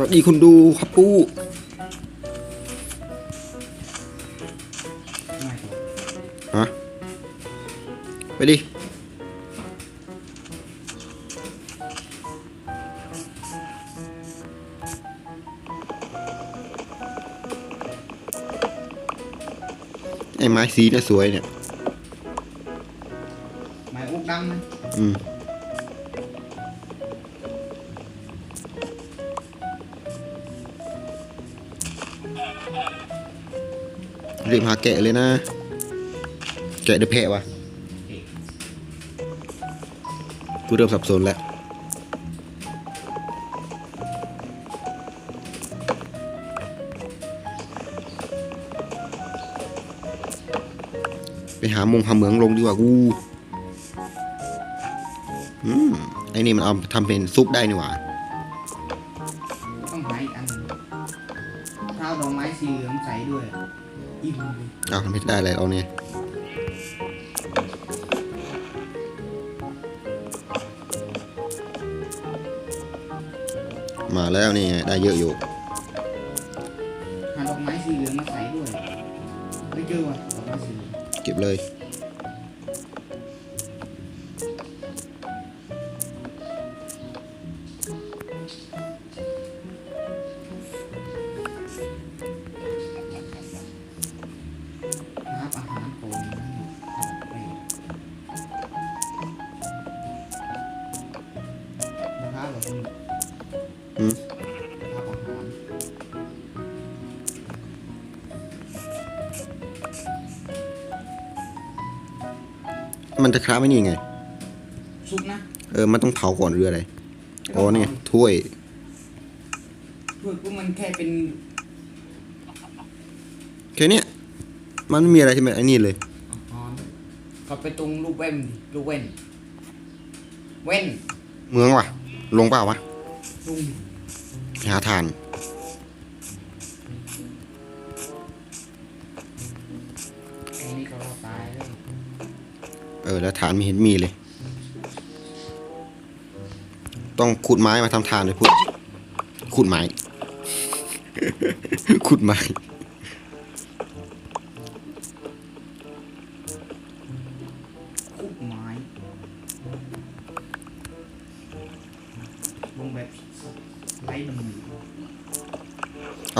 สวัสดีคุณดูครับปู้ไม่ถูกฮะไปดิไอ้ไม้สีเนี่ยสวยเนี่ย ไม้อุกดำนะอืม รีบหาแกะเลยนะ แกะเดือแพะวะกูเริ่มสับสนแล้วไปหามงหาเหมืองลงดีกว่ากู อืม ไอ้นี่มันเอาทำเป็นซุปได้นี่หว่าต้องหา ไม่ได้อะไรเอาเนี่ยมาแล้วนี่ไงได้เยอะอยู่หาดอกไม้สีเหลืองมาใส่ด้วยไม่เจอว่ะดอกไม้สีเหลืองเก็บเลย อืมหาอาหารมันจะค้าไม่นี่ไง ซุปนะเออ มันต้องเผาก่อนหรืออะไร อ๋อเนี่ย ถ้วยด้วยพวกมันแค่เป็นแค่เนี้ยมันไม่มีอะไรใช่ไหมไอ้นี่เลย อาหารก็ไปตรงลูกเว้นดิลูกเว้นเว้นเมืองว่ะ ลงเปล่าวะลุงไป หาทานไอ้นี่ก็รอดตายเลยเออ แล้วฐานไม่เห็นมีเลย ต้องขุดไม้มาทำฐานเลยพูดขุดไม้ขุดไม้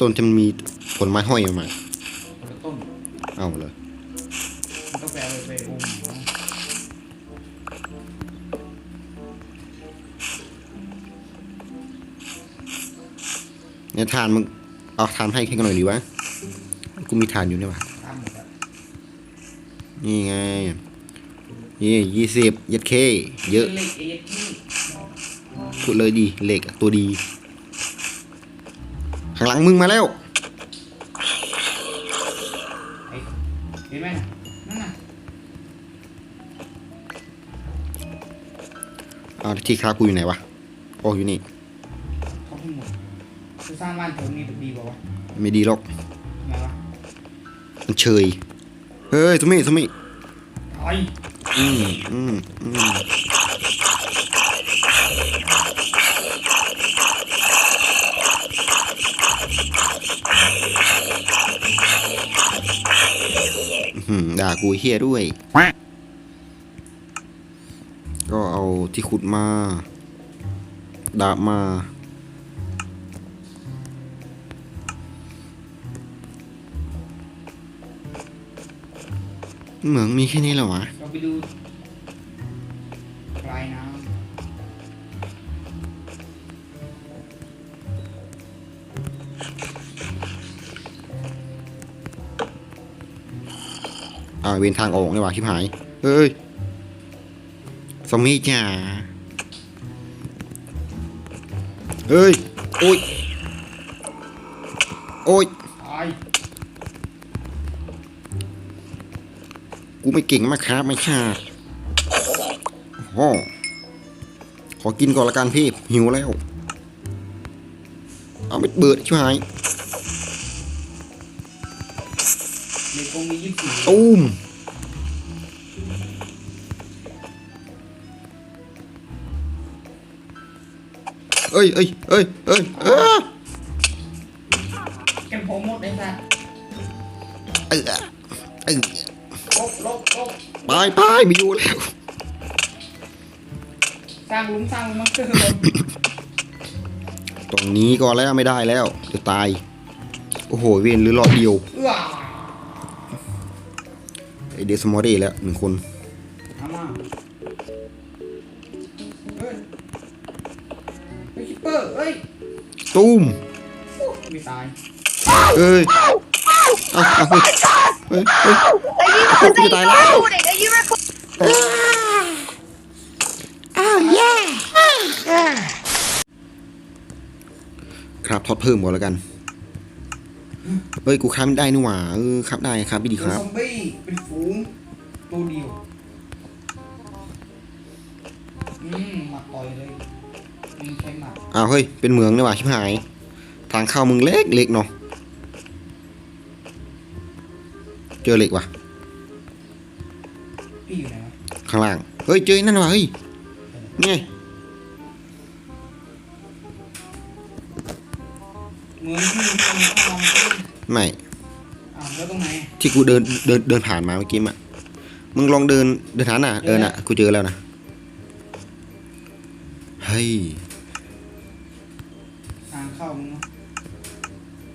ต้นที่มันมีผลไม้ห้อยออกมาคนละต้นเอาเลยมันต้องไปเอาไปอมเนาะเนี่ยทานมึงเอาทานให้แค่กันหน่อยดีวะกูมีทานอยู่เนี่ยว่ะตามหมดอะนี่ไงนี่ยี่สิบยัดเค เยอะ เล็กเอ็กนี่พูดเลยดีเหล็กอะตัวดี ข้างหลังมึงมาแล้วไอ้เห็นไหมน่ะนั่นน่ะเอาที่ค้ากูอยู่ไหนวะโอ้อยู่นี่เขาทั้งหมดจะสร้างบ้านแถวนี้ดีกว่าวะไม่ดีหรอกทำไมวะมันเชยเฮ้ยทุมิทุมิไอ้อืมอืมอืม ด่ากูเฮียด้วย ก็เอาที่ขุดมา ดาบมา เหมืองมีแค่นี้เหรอวะ อ่าเวนทางออกนี่ว่าชิบหายเฮ้ยสมีจ๋าเฮ้ยโอ้ยโอ้ยกูไม่เก่งมากครับไม่ใช่โอ้ขอกินก่อนละกันพี่หิวแล้ว เอาไปเบิดชิบหาย ยี่สิบสี่ตูมเอ้ยเอ้ยเอ้ยเอ้ยเอ้ยแกผมหมดเลยสัตว์เอ้ยเอ้ยลบลบลบไปไปไม่อยู่แล้วสร้างหลุมสร้างหลุมมันคือลบตรงนี้ก่อนแล้วไม่ได้แล้วจะตาย โอ้โหเวนหรือหลอดเดียวเอื้อไอ เดสมอรีแล้วหนึ่งคนเอามาเฮ้ยเฮ้ยคิปเปอร์เฮ้ยตูมไม่ตายเอ้ยเอาเอาเฮ้ยเฮ้ยเฮ้ย Are you, Put it are on. you recording? Are you recording? ครับทอดเพิ่มหมดแล้วกัน เฮ้ย กูค้าไม่ได้นี่หว่า เออครับได้ครับพี่ดีเจคอรับซอมบี้เป็นฝูง ตัวเดียวอืมหมาต่อยเลยมึงใช้หมาอ้าวเฮ้ย เป็นเหมืองนี่หว่าชิบหาย ทางเข้ามึงเล็กเล็กเนาะ เจอเหล็กว่ะ พี่อยู่ไหนวะข้างล่าง เฮ้ย เจอไอ้นั่นว่ะเฮ้ยนี่ไงเหมือนที่มึงทำข้าวมันขึ้นไม่ อ้าวแล้วตรงไหน ที่กูเดินเดินเดินผ่านมาเมื่อกี้อะ มึงลองเดินเดินหาน่ะเออน่ะกูเจอแล้วนะเฮ้ยทางเข้ามึงเนาะ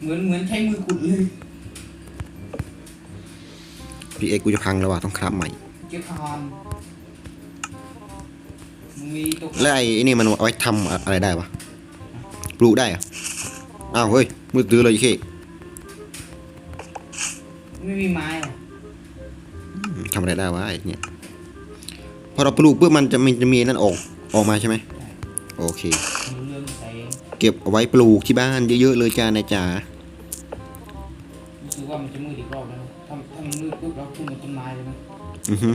เหมือนเหมือนใช้มือขุดเลยพีเอ็กกูจะพังแล้วว่ะต้องคราบใหม่เก็บทานมึงมีตัวแล้วไอ้ไอ้นี่มันเอาไว้ทำอะไรได้วะปลูกได้เหรอะอ้าวเฮ้ยมือตื้อเลยไอ้เคไม่มีไม้หรออืม ทำอะไรได้วะไอ้เนี่ยพอเราปลูกปุ๊บมันจะมีจะมีนั่นออกออกมาใช่ไหมใช่โอเคมึงเรื่องใส่เองเก็บเอาไว้ปลูกที่บ้านเยอะๆเลยจ้านายจ๋ารู้สึกว่ามันจะมืดอีกรอบแล้วถ้าถ้ามันมืดปุ๊บเราขึ้นบนต้นไม้เลยนะอือฮึ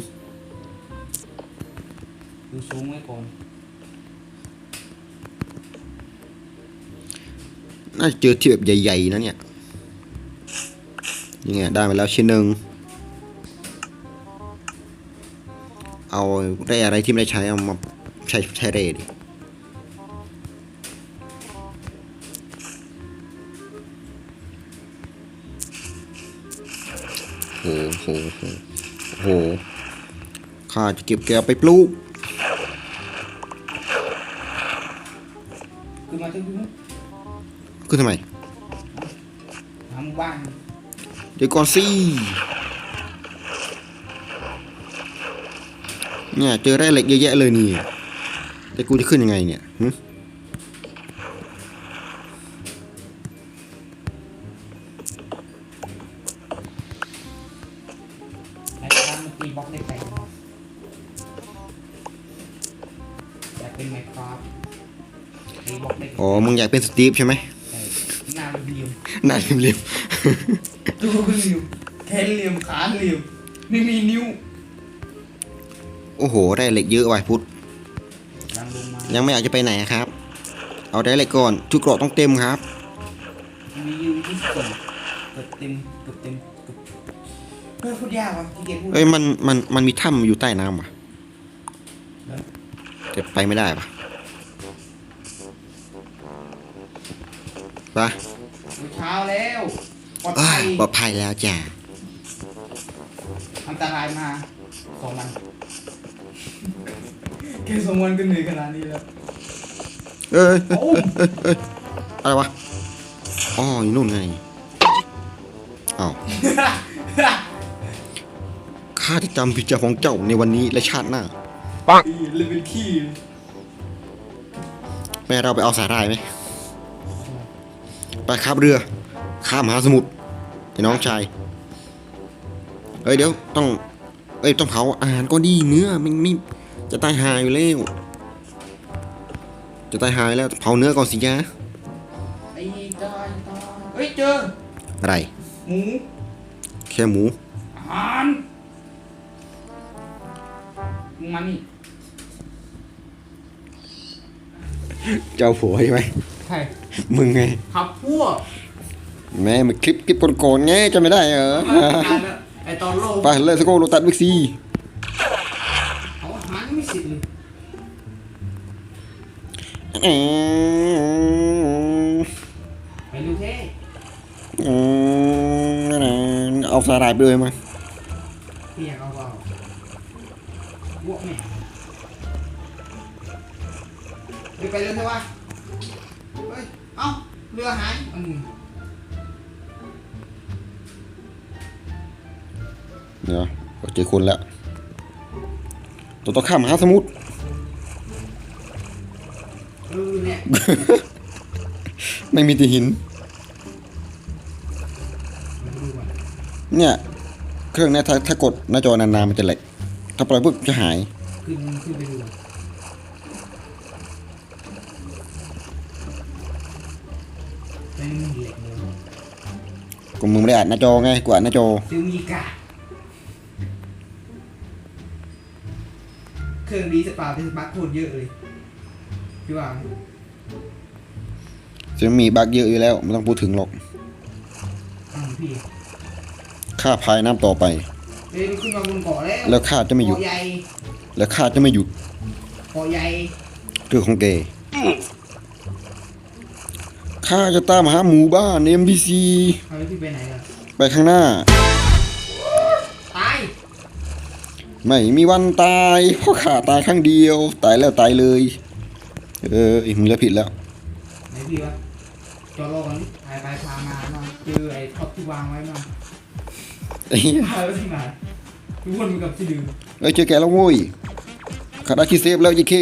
ดูสูงไว้ก่อนน่าจะเจอที่แบบใหญ่ๆนะเนี่ยยังไงได้มาแล้วชิ้นหนึ่ง เอาได้อะไรที่ไม่ได้ใช้เอามาใช้ใช้เรดิโหโหโหโหข้าจะเก็บแกไปปลูกขึ้นมาที่พื้นขึ้นทำไมหาหมู่บ้านเดี๋ยวก่อนสิ เนี่ยเจอแร่เหล็กเยอะแยะเลยนี่ แต่กูจะขึ้นยังไงเนี่ยหึในร้านมันตีบล็อกได้แปลกอยากเป็นไมโครตีบล็อกได้อ๋อ มึงอยากเป็นสตีฟใช่ไหมเออหน้าเป็นเหลี่ยมหน้าเหลี่ยมตัวเป็นเหลี่ยมแขนเหลี่ยมขาเหลี่ยมไม่มีนิ้วๆโอ้โหแร่เหล็กเยอะว่ะพุทธยังลงมายังไม่อยากจะไปไหนอะครับ เอาได้เหล็กก่อนชุดเกราะต้องเต็มครับมีอยู่ที่สี่เกือบเต็มเกือบเต็มเกือบเฮ้ยพูดยากว่ะที่เกมพูดเอ้ยมันมันมันมีถ้ำอยู่ใต้น้ำว่ะแล้วแต่ไปไม่ได้ปะไปเช้าแล้วปลอดเอ้ภัยยปลอดภัยแล้วจ้ะอันตรายมาสองวัน แค่สองวันก็เหนื่อยขนาดนี้แล้วเอ้ยโอ้มอะไรวะอ๋ออยู่นู่นไงอ้าวข้าที่จำผิดจากของเจ้าในวันนี้และชาติหน้า เลยเป็นขี้แม่เราไปเอาสาหร่ายไหมไปขับเรือ ข้ามมหาสมุทรไอ้น้องชาย เฮ้ยเดี๋ยวต้อง เอ้ยต้องเผาอาหารก็ดีเนื้อมันไม่จะตายหายอยู่แล้ว จะตายหายแล้วเผาเนื้อก่อนสิยะฮ้ยเจออะไร หมูแค่หมูอาหารมึงมานี่เจ้าผัวใช่ไหมใครมึงไง ขับพวกแม่มันคลิปคลิปโกนๆไงจะไม่ได้เหรอไอ ตอนโลกไปเลยสโก้โรตัสบิ๊กซีเอาอาหารไม่สิทธิ์เลยอืมไปดูเท่อืมนั่นน่ะเอาสาหร่ายไปเลยมั้ยพี่อยากเอาเปล่าบวกแม่เดี๋ยวไปเรือเถอะวะเฮ้ยเอ้าเรือหายอืม เดี๋ยวเจอคนแล้วตัวต้องข้ามมหาสมุทรเออเนี่ยไม่มีแต่หินมาดูก่อนเนี่ย เครื่องเนี้ถ้าถ้ากดหน้าจอนานๆมันจะแหลกถ้าปล่อยปุ๊บจะหายขึ้นขึ้นไปดูก่อนไม่มีเหล็กเลยก็มึงไม่ได้อ่านหน้าจอไงกูอ่านหน้าจอซื้อมีกา เครื่องดีสปาเป็นสปาร์คโคตรเยอะเลยพี่ว่าจะมีบักเยอะอยู่แล้ว ไม่ต้องพูดถึงหรอกอ้าวพี่ค่าพายน้ำต่อไป เอ้ยมันขึ้นมาบนเกาะแล้วแล้วข้าจะไม่หยุด เกาะใหญ่แล้วข้าจะไม่หยุดเกาะใหญ่เรื่องของแกข้าจะตามหาหมู่บ้าน MBC เอาแล้วพี่ไปไหนล่ะ ไปข้างหน้าตาย ไม่มีวันตายเพราะข้าตายครั้งเดียว ตายแล้วตายเลย เออไอ้มึงจะผิดแล้วไหนพี่วะจอรอก่อนดิถ่ายไปพามามาเจอไอ้ท็อปที่วางไว้มาไอ้เหี้ยพาไปที่ไหนทุกคนกับที่ดื่มเอ้ยเจอแกแล้วโว้ยข้าได้คีย์เซฟแล้วยี่เค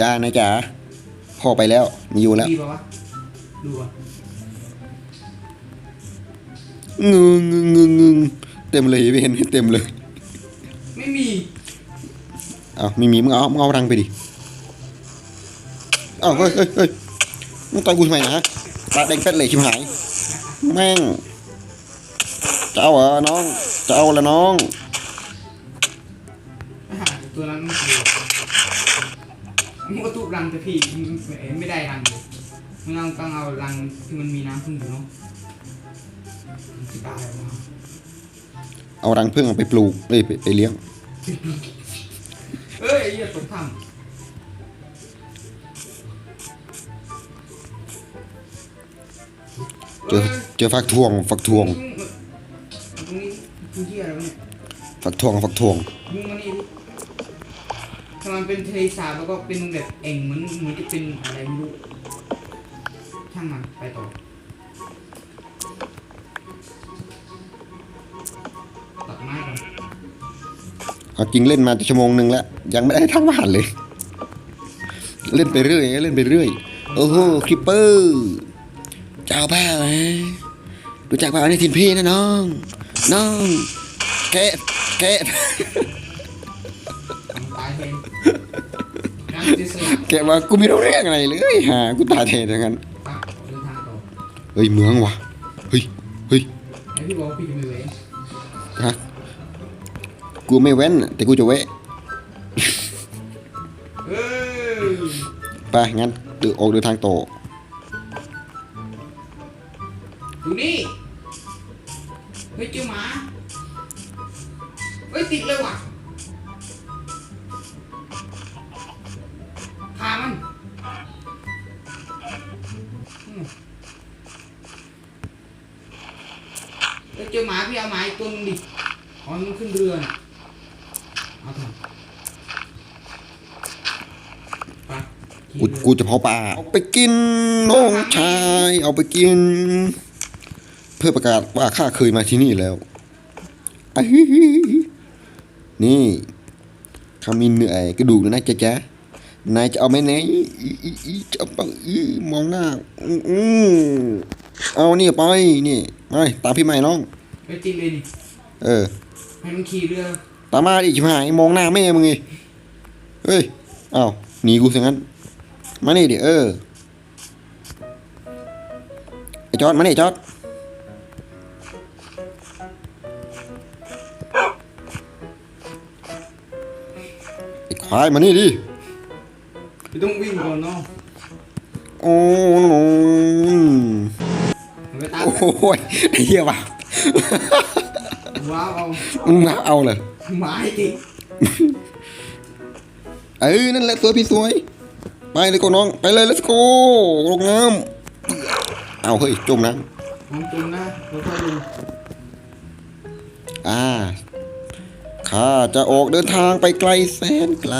จ้านายจ๋าพ่อไปแล้วไมีอยู่แล้วดีป่าวะดูอะงึงงึงงึงงึงเต็มเลยเห็นเต็มเลยไม่มีเอาไม่มีมึงเอามึงเอารังไปดิเอาเฮ้ยเฮ้ยเฮ้ยมึงต่อยกูทำไมนะตาแดงเป็ดเลยชิบหาย แม่งจะเอาเหรอน้องจะเอาละน้อง อาหารตัวนั้นมันคือ มันก็ตุบรังแต่พี่ไม่ได้รังเลยมันต้องต้องเอารังที่มันมีน้ำพึ่งอยู่เนาะมันจะตายออกมาเอารังพึ่งเอาไปปลูกเอ้ยไปไปเลี้ยง เอ้ยไอ้เหี้ยตกถ้ำเจอเจอฟักทวงฟักทวง ตรงนี้คือที่อะไรวะเนี่ยฟักทวงฟักทวง มึงมานี่ดิถ้า มันเป็นทะเลสาบแล้วก็เป็นแบบเอ่งเหมือนเหมือนจะเป็นอะไรไม่รู้ช่างมันไปต่อตัดไม้ก่อนเอาจริงเล่นมาจะชั่วโมงหนึ่งแล้ว ยังไม่ได้ทำอาหารเลย เล่นไปเรื่อยเล่นไปเรื่อย โอ้โหคลิปเปอร์เจ้าบ้าไหมรู้จักเปล่าในทินพี่นะน้อง น้องแกะแกะ แกว่ากูไม่รู้เรื่องอะไรเลยหากูตาแทนอย่างนั้นเฮ้ยเมืองว่ะเฮ้ยเฮ้ยพี่บอกพี่ไม่เว้นฮะกูไม่เว้น แต่กูจะเว้ยไปงั้นเดินออกเดินทางต่อดูนี่เฮ้ยเจอหมาเฮ้ยติดเลยว่ะ พามันอืมเฮ้ยเจอหมาพี่เอาหมาอีกตัวหนึงดิเอ๋อมันขึ้นเรือน่ะเอาเถอะไปขี่กูเรือกูจะเผาป่าเอาไปกินน้องชาย เอาไปกิน เพื่อประกาศว่าข้าเคยมาที่นี่แล้วอะฮิฮินี่ข้ามีเนื้อไอ้กระดูกนะจ๊ะจ๊ะ นายจะเอาไหมไหนอีอีอีจะเอาปอีมองหน้า อื้ออื้อเอานี่ไปนี่ไปตามพี่ใหม่น้องไปติดเลยนี่เออให้มันขี่เรือตามมาดิชิบหายมองหน้าแม่มึงไงเฮ้ยอ้าวหนีกูซะงั้น มานี่ดิเออไอจอดมานี่จอดไอ้ควายมานี่ดิ ไม่ต้องวิ่งก่อนเนาะโอ้โหไปตามโอ้ยไอ้เหี้ยว่ะว้าวเอามึงมาเอาเลยหมาให้ติดเอ้ยนั่นแหละสวยพี่สวย ไปเลยก็น้อง ไปเลย let's go ลงน้ำเอาเฮ้ยจมน้มองจมนะเราค่อยดูำอ่าข้าจะออกเดินทางไปไกลแสนไกล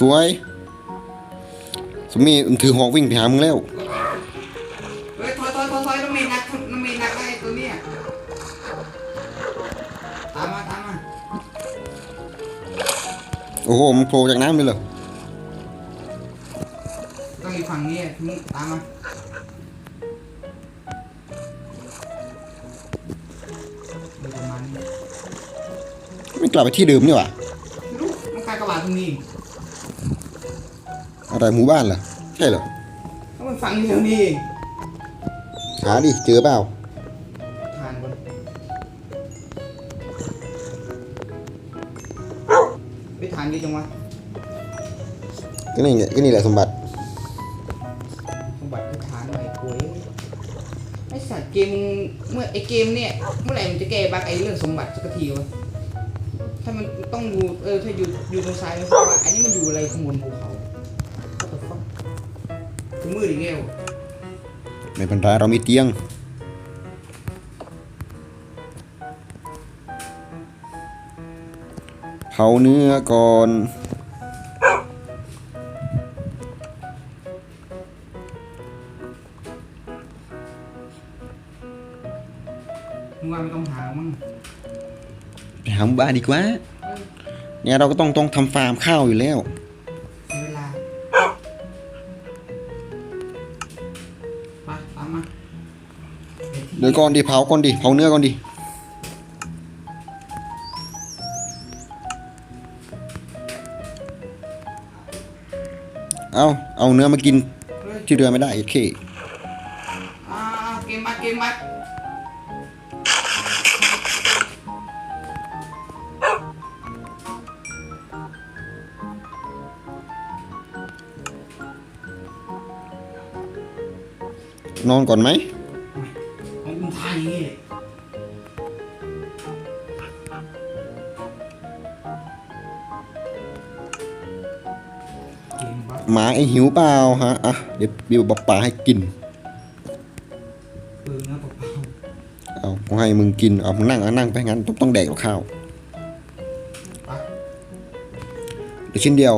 สวยสมีมันถือหอกวิ่งไปหามึงแล้วเฮ้ยถอยถอยถอยถอยน้ำเมนนักน้ำเมนนักไอ้ตัวเนี้ยตามมาตามมาโอ้โหมันโผล่จากน้ำเลยเหรอต้องอยู่ฝั่งนี้มึงตามมาดูประมาณนี้ไม่กลับไปที่เดิมนี่หว่าไม่รู้มันกลายกระบาดตรงนี้ อะไรหมู่บ้านเหรอใช่เหรอก็มันฝั่งเดียวนี่เองหาดิเจอเปล่าทานก่อนไปทานเยอะจังวะก็นี่ไงก็นี่แหละสมบัติสมบัติไปทานหน่อยกล้วยไอสัตว์เกมเมื่อไอเกมเนี่ยเมื่อไหร่มันจะแก้บั๊กไอเรื่องสมบัติสักทีวะถ้ามันต้องอยู่เออถ้าอยู่อยู่ตรงซ้ายมันเพราะว่าอันนี้มันอยู่อะไรข้างบนภูเมืดอีกแล้วไม่เป็นไรเรามีเตียง เผาเนื้อก่อนมึงว่าไม่ต้องหามั้งไปหาหมู่บ้านดีกว่า เนี่ยเราก็ต้องต้องทำฟาร์มข้าวอยู่แล้ว ไปที่เดี๋ยวก่อนดิเผาก่อนดิเผาเนื้อก่อนดิเอาเอาเนื้อมากินเฮ้ยที่เรือไม่ได้โอเคอ่าเกมบัตเกมบัตนอนก่อนไหม ไอหิวเปล่าฮะอะเดี๋ยวบีบอปลาให้กินเปองาอให้มึงกินเอานั่งเอานั่งไปงั้นต้องต้องแดกกข้าวเดี๋ยวชิ้นเดียว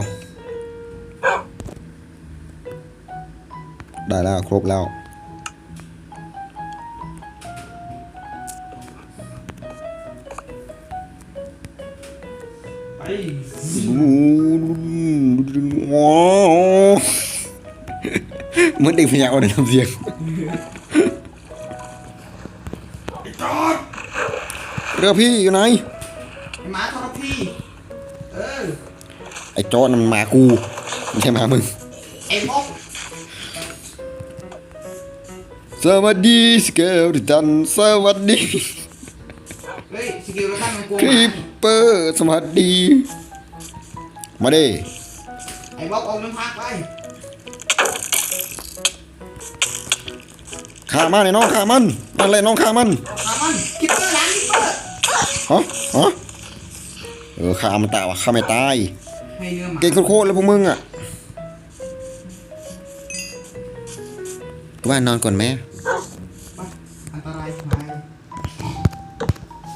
ได้แล้วครบแล้ว เหมือนเด็กพยาอ่อนในทำเสียงจอดเรือพี่อยู่ไหนไอ้หมาทรพีเออไอ้จอร์ดมันมากูไม่ใช่มามึงไอ้มอกสวัสดีสเกลตันสวัสดีเฮ้ยสกิลแล้วตั้งมันกลัวคหรีมาปเปอร์สวัสดี มาเด้ไอ้บอกออกน้ำพักไปขามันไอ้น้องขามันนั่นแหละน้องขามันขามันคิปเปอร์หลังคิปเปอร์ฮะฮะเออขามันตายวะขาไม่ตายให้เนื้อหมาเก่งโคตรๆเลยพวกมึงอะว่านอนก่อนไหมไปอันตรายหาย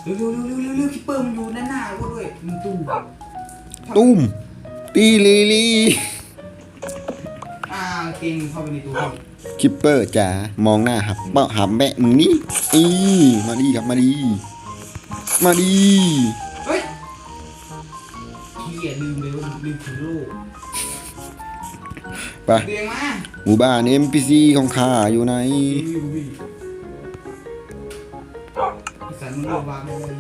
เร็วเร็วเร็วเร็วเร็วคิปเปอร์มันอยู่ด้านหน้ากูด้วยมันตู้ตุ้ม ตีลีลีอ่าเกมเข้าไปในตัวคิปเปอร์จ๋ามองหน้าหับเป้าหับแม่มึงนี่อีมาดีครับมาดี มาดีเฮ้ยเฮียลืมเลยว่าลืมถือโล่ไปเรียงมาหมู่บ้าน NPC ของข้าอยู่ไหนวิววิวไอ้สันมันเลือกวางเลย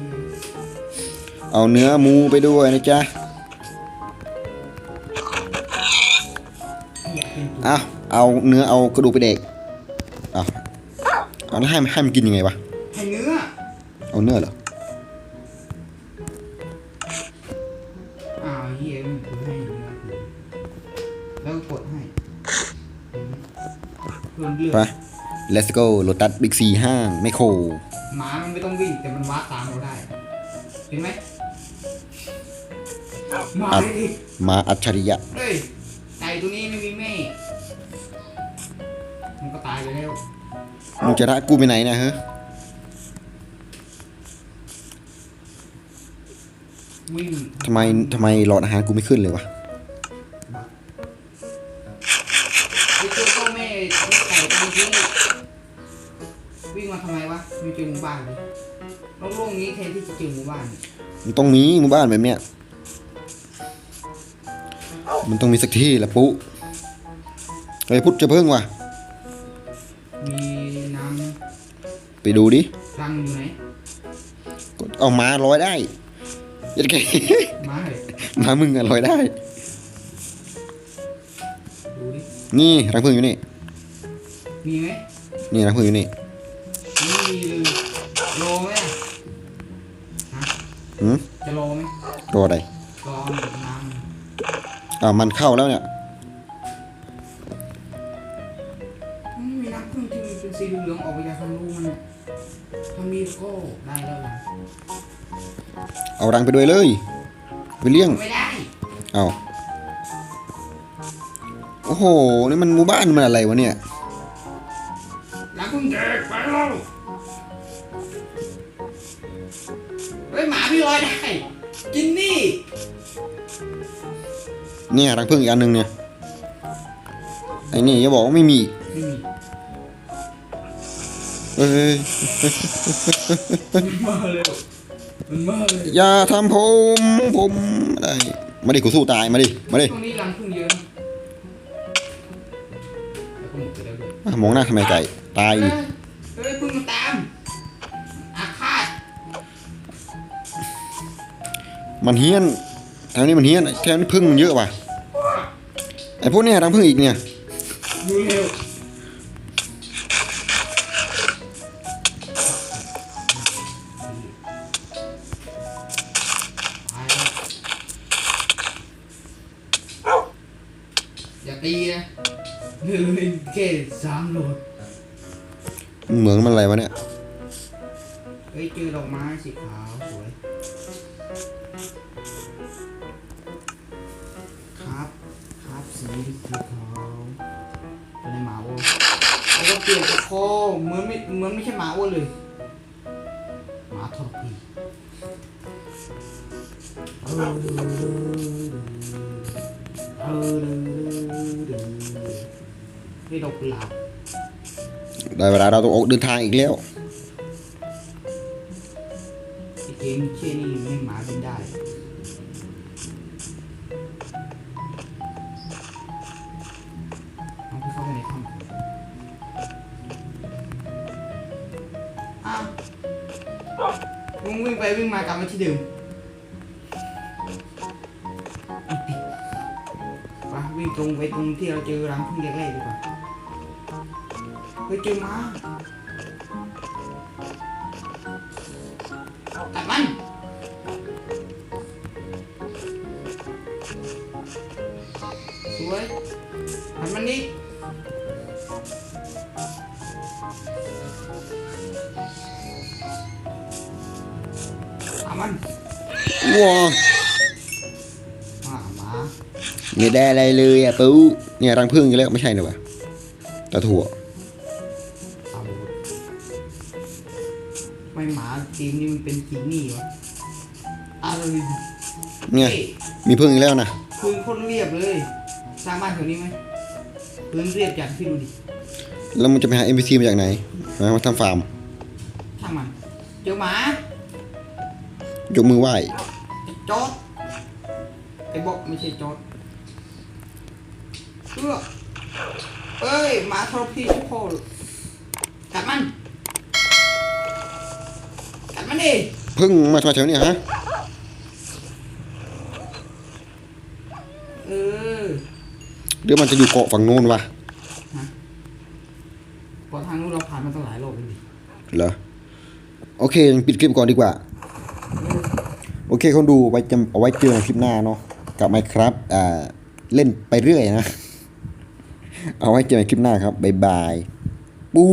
เอาเนื้อหมูไปด้วยนะจ๊ะ อยากเป็นตัวเอาเอาเนื้อเอากระดูกไปเด็กเอาเอาแล้วให้มันให้มันกินยังไงวะให้เนื้อ เอาเนื้อเหรออ้าวเฮียมันคือให้เนื้อกูแล้วก็กดให้เพื่อนเลือกไป let's go โลตัสบิ๊กซีห้างไม่โคหมามันไม่ต้องวิ่งแต่มันว้าตามเราได้ เห็นไหมหมาอัดดิมาอัจฉริยะเฮ้ยไก่ตัวนี้ไม่มี แม่มันก็ตายไปแล้วมึงจะรักกูไปไหนเนะเฮ้วิ่งทำไมทำไมหลอดอาหารกูไม่ขึ้นเลยวะไอ้ตัวพ่อแม่ไก่ตัวนี้วิ่งมาทำไมวะมีเจอหมู่บ้านเลยโล่งๆนี้แทนที่จะเจอหมู่บ้าน มันต้องมีหมู่บ้านแบบเนี้ย มันต้องมีสักที่แหละปุ๊เฮ้ยพุทธจะเพิ่งว่ะ มีน้ไปดูดิำรังอยู่ไหนกดเอามาลอยได้ยัดแกมาเลยมามึงอะลอยได้ ดูดินี่รังพึ่งอยู่นี่ มีไหมนี่รังพึ่งอยู่นี่ ไม่มีเลยรอไหมอะฮะหืม จะรอไหมรออะไรรอหมดน้ำอ่ามันเข้าแล้วเนี่ย เอารังไปด้วยเลยไปเลี้ยงไม่ได้เอาโอ้โห นี่มันหมู่บ้านมันอะไรวะเนี่ยน้ำพึ่งเด็กไปแล้วเฮ้ยหมาพี่ลอยได้ กินนี่ เนี่ยรังพึ่งอีกอันหนึ่งเนี่ย ไอ้นี่อย่าบอกว่าไม่มีไม่มีเอ้ยมันมาเลย มันมาเลยอย่าทำผมผมอะไรมาดิกูสู้ตายมาดิมาดิช่วงนี้รังพึ่งเยอะนะแล้วก็หมดไปแล้วด้วยอะมองหน้าทำไมไก่ตายเฮ้ดิยเฮ้ยพึ่งมาตามอาฆาตมันเฮี้ยนแถวนี้มันเฮี้ยนแถวนี้พึ่งมันเยอะว่ะไอ้พวกเนี้ยรังพึ่งอีกเนี่ย ดูเร็ว เรือเป็สามโหลดเหมืองมันอะไรวะเนี่ย เฮ้ยเจอดอกไม้สีขาวสวย ครับ ครับสีสีขาวเป็นหมาโอ้แล้วก็เปลี่ยนตะโคเหมือนไม่เหมือนไม่ใช่หมาโอ้เลย หมาทอปีเออเออเออ ยนี่ดอกกุหลาบได้เวลาเราต้องออกเดินทางอีกแล้วไอเกมเชี่ยนี่ไม่งหมาบินได้เอาไปเข้าไปในถ้ำอ้าวมึงวิ่งไปวิ่งมากลับมาที่เดิมไปวิ่งตรงไปตรงที่เราเจอรังพึ่งแรกๆดีกว่า ไปเจอม้ากัดมันสวยหันมันนี่เอามันว้ามามาไม่ได้อะไรเลยอะปุ๊เนี่ยรังพึ่งอีกแล้วไม่ใช่นะวะตะถั่ว เกมนี้มันเป็นกินนี่วะอะไรเนี่ยเฮ้ยมีพึ่งอีกแล้วนะพื้นโคนเรียบเลย สร้างบ้านแถวนี้ไหมพื้นเรียบจัดพี่ดูดิแล้วมันจะไปหา NPC มาจากไหนมามาทำฟาร์มช่างมันเจอหมายกมือไหว้จอดไอ้บอกไม่ใช่จอดเออเอ้ยหมาทรพีทุกคนกัดมันกัด มันดิพึ่งมาทำไมแถวเนี้ฮะ เออเดี๋ยวมันจะอยู่เกาะฝั่งโน้นวะพอทางนู้นเราผ่านมาตั้งหลายรอบเลยดิเหรอ โอเคปิดคลิปก่อนดีกว่า โอเคคนดูไว้จำเอาไว้เจอกันคลิปหน้าเนาะกับไมครับอ่าเล่นไปเรื่อยนะ เอาไว้เจอกันคลิปหน้าครับ บ๊ายบายปุ๊